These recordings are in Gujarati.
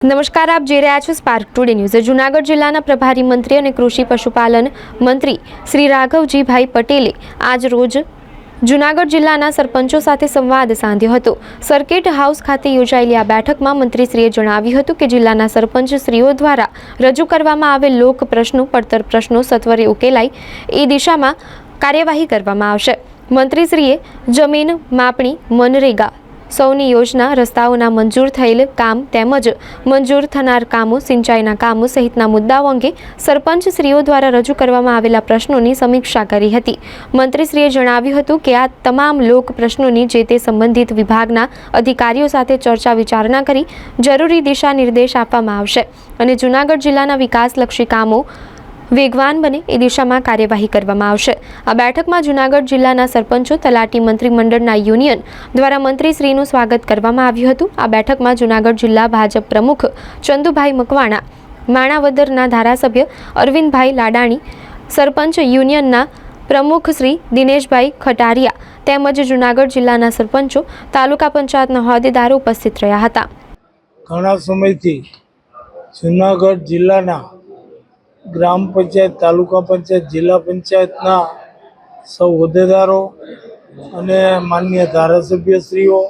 નમસ્કાર, આપ જોઈ રહ્યા છો સ્પાર્ક ટુડે ન્યૂઝ જૂનાગઢ જિલ્લાના પ્રભારી મંત્રી અને કૃષિ પશુપાલન મંત્રી શ્રી રાઘવજીભાઈ પટેલે આજ રોજ જૂનાગઢ જિલ્લાના સરપંચો સાથે સંવાદ સાધ્યો હતો. સર્કિટ હાઉસ ખાતે યોજાયેલી આ બેઠકમાં મંત્રીશ્રીએ જણાવ્યું હતું કે જિલ્લાના સરપંચશ્રીઓ દ્વારા રજૂ કરવામાં આવેલ લોક પ્રશ્નો, પડતર પ્રશ્નો, સત્વરે ઉકેલાય એ દિશામાં કાર્યવાહી કરવામાં આવશે. મંત્રીશ્રીએ જમીન માપણી, મનરેગા સૌની યોજના, રસ્તાઓના મંજૂર થયેલ કામ તેમજ મંજૂર થનાર કામો, સિંચાઈના કામો સહિતના મુદ્દાઓ અંગે સરપંચશ્રીઓ દ્વારા રજૂ કરવામાં આવેલા પ્રશ્નોની સમીક્ષા કરી હતી. મંત્રીશ્રીએ જણાવ્યું હતું કે આ તમામ લોક પ્રશ્નોની જે તે સંબંધિત વિભાગના અધિકારીઓ સાથે ચર્ચા વિચારણા કરી જરૂરી દિશા નિર્દેશ આપવામાં આવશે અને જૂનાગઢ જિલ્લાના વિકાસલક્ષી કામો વેગવાન બને એ દિશામાં કાર્યવાહી કરવામાં આવશે. આ બેઠકમાં જૂનાગઢ જિલ્લાના સરપંચો, તલાટી મંત્રીમંડળના યુનિયન દ્વારા મંત્રીશ્રીનું સ્વાગત કરવામાં આવ્યું હતું. આ બેઠકમાં જૂનાગઢ જિલ્લા ભાજપ પ્રમુખ ચંદુભાઈ મકવાણા, માણાવદરના ધારાસભ્ય અરવિંદભાઈ લાડાણી, સરપંચ યુનિયનના પ્રમુખ શ્રી દિનેશભાઈ ખટારિયા તેમજ જૂનાગઢ જિલ્લાના સરપંચો, તાલુકા પંચાયતના હોદ્દેદારો ઉપસ્થિત રહ્યા હતા. ઘણા સમયથી જુનાગઢ જિલ્લાના ગ્રામ પંચાયત, તાલુકા પંચાયત, જિલ્લા પંચાયતના સૌ હોદ્દેદારો અને માન્ય ધારાસભ્યશ્રીઓ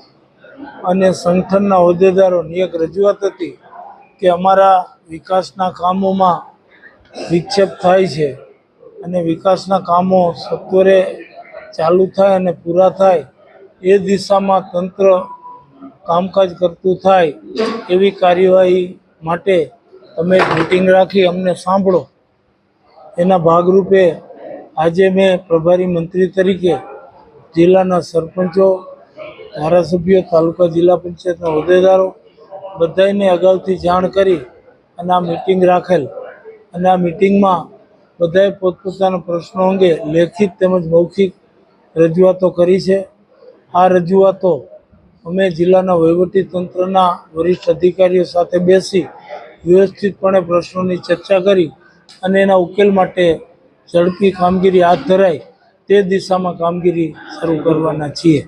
અને સંગઠનના હોદ્દેદારોની એક રજૂઆત હતી કે અમારા વિકાસના કામોમાં વિક્ષેપ થાય છે અને વિકાસના કામો સત્વરે ચાલુ થાય અને પૂરા થાય, એ દિશામાં તંત્ર કામકાજ કરતું થાય એવી કાર્યવાહી માટે તમે મીટિંગ રાખી, અમને સાંભળો. એના ભાગરૂપે આજે મેં પ્રભારી મંત્રી તરીકે જિલ્લાના સરપંચો, ધારાસભ્યો, તાલુકા જિલ્લા પંચાયતના હોદ્દેદારો બધાને અગાઉથી જાણ કરી અને આ મિટિંગ રાખેલ. અને આ મિટિંગમાં બધાએ પોતપોતાના પ્રશ્નો અંગે લેખિત તેમજ મૌખિક રજૂઆતો કરી છે. આ રજૂઆતો અમે જિલ્લાના વહીવટી તંત્રના વરિષ્ઠ અધિકારીઓ સાથે બેસી વ્યવસ્થિતપણે પ્રશ્નોની ચર્ચા કરી અને એના ઉકેલ માટે ઝડપી કામગીરી હાથ ધરાય તે દિશામાં કામગીરી શરૂ કરવાના છીએ.